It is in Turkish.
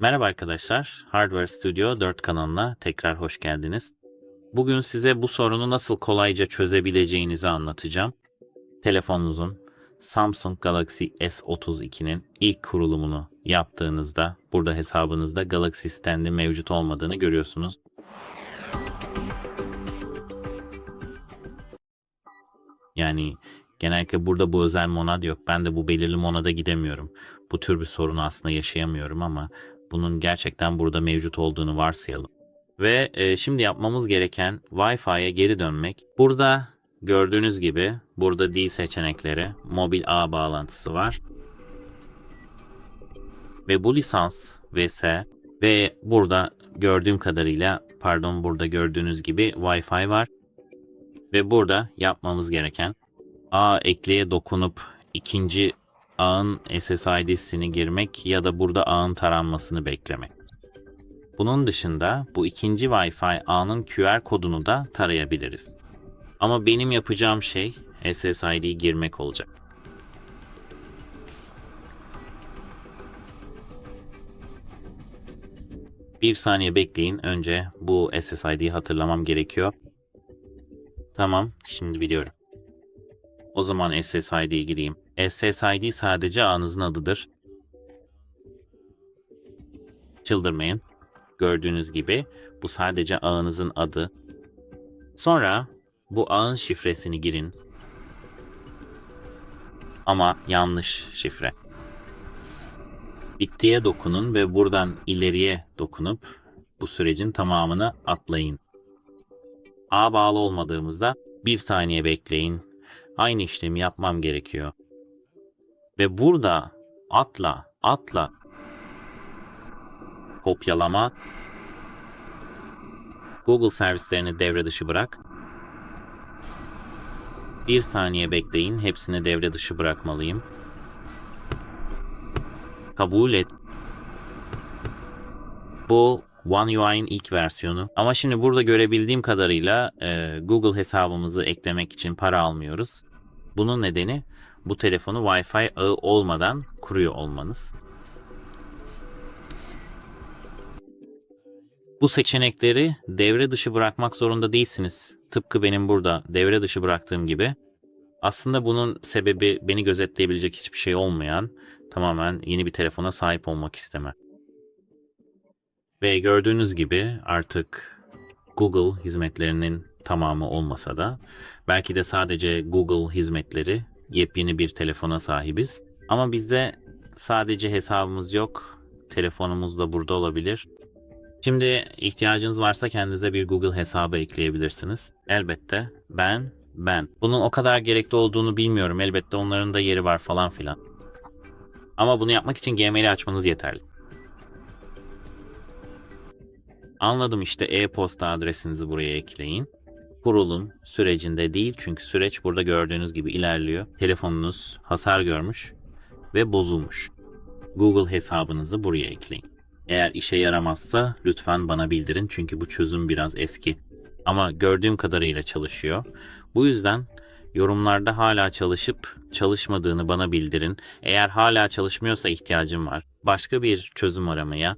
Merhaba arkadaşlar, Hardware Studio 4 kanalına tekrar hoş geldiniz. Bugün size bu sorunu nasıl kolayca çözebileceğinizi anlatacağım. Telefonunuzun Samsung Galaxy S32'nin ilk kurulumunu yaptığınızda burada hesabınızda Galaxy Stand'i mevcut olmadığını görüyorsunuz. Yani genellikle burada bu özel monad yok. Ben de bu belirli monada gidemiyorum. Bu tür bir sorunu aslında yaşayamıyorum ama bunun gerçekten burada mevcut olduğunu varsayalım. Ve e, şimdi yapmamız gereken Wi-Fi'ye geri dönmek. Burada gördüğünüz gibi burada D seçenekleri, mobil ağ bağlantısı var. Ve bu lisans vs ve burada gördüğüm kadarıyla pardon burada gördüğünüz gibi Wi-Fi var. Ve burada yapmamız gereken ağ ekleye dokunup ikinci ağın SSID'sini girmek ya da burada ağın taranmasını beklemek. Bunun dışında bu ikinci Wi-Fi ağının QR kodunu da tarayabiliriz. Ama benim yapacağım şey SSID'yi girmek olacak. Bir saniye bekleyin. Önce bu SSID'yi hatırlamam gerekiyor. Tamam, şimdi biliyorum. O zaman SSID'ye gireyim. SSID sadece ağınızın adıdır. Çıldırmayın. Gördüğünüz gibi bu sadece ağınızın adı. Sonra bu ağın şifresini girin. Ama yanlış şifre. Bittiye dokunun ve buradan ileriye dokunup bu sürecin tamamını atlayın. Ağ bağlı olmadığımızda bir saniye bekleyin. Aynı işlemi yapmam gerekiyor. Ve burada atla, atla. Kopyalama. Google servislerini devre dışı bırak. Bir saniye bekleyin. Hepsini devre dışı bırakmalıyım. Kabul et. Bu One UI'nin ilk versiyonu. Ama şimdi burada görebildiğim kadarıyla e, Google hesabımızı eklemek için para almıyoruz. Bunun nedeni bu telefonu Wi-Fi ağı olmadan kuruyor olmanız. Bu seçenekleri devre dışı bırakmak zorunda değilsiniz. Tıpkı benim burada devre dışı bıraktığım gibi. Aslında bunun sebebi beni gözetleyebilecek hiçbir şey olmayan tamamen yeni bir telefona sahip olmak isteme. Ve gördüğünüz gibi artık Google hizmetlerinin tamamı olmasa da belki de sadece Google hizmetleri yepyeni bir telefona sahibiz. Ama bizde sadece hesabımız yok. Telefonumuz da burada olabilir. Şimdi ihtiyacınız varsa kendinize bir Google hesabı ekleyebilirsiniz. Elbette ben ben. Bunun o kadar gerekli olduğunu bilmiyorum. Elbette onların da yeri var falan filan. Ama bunu yapmak için Gmail'i açmanız yeterli. Anladım işte e-posta adresinizi buraya ekleyin. Kurulum sürecinde değil çünkü süreç burada gördüğünüz gibi ilerliyor. Telefonunuz hasar görmüş ve bozulmuş. Google hesabınızı buraya ekleyin. Eğer işe yaramazsa lütfen bana bildirin çünkü bu çözüm biraz eski. Ama gördüğüm kadarıyla çalışıyor. Bu yüzden yorumlarda hala çalışıp çalışmadığını bana bildirin. Eğer hala çalışmıyorsa ihtiyacım var. Başka bir çözüm aramaya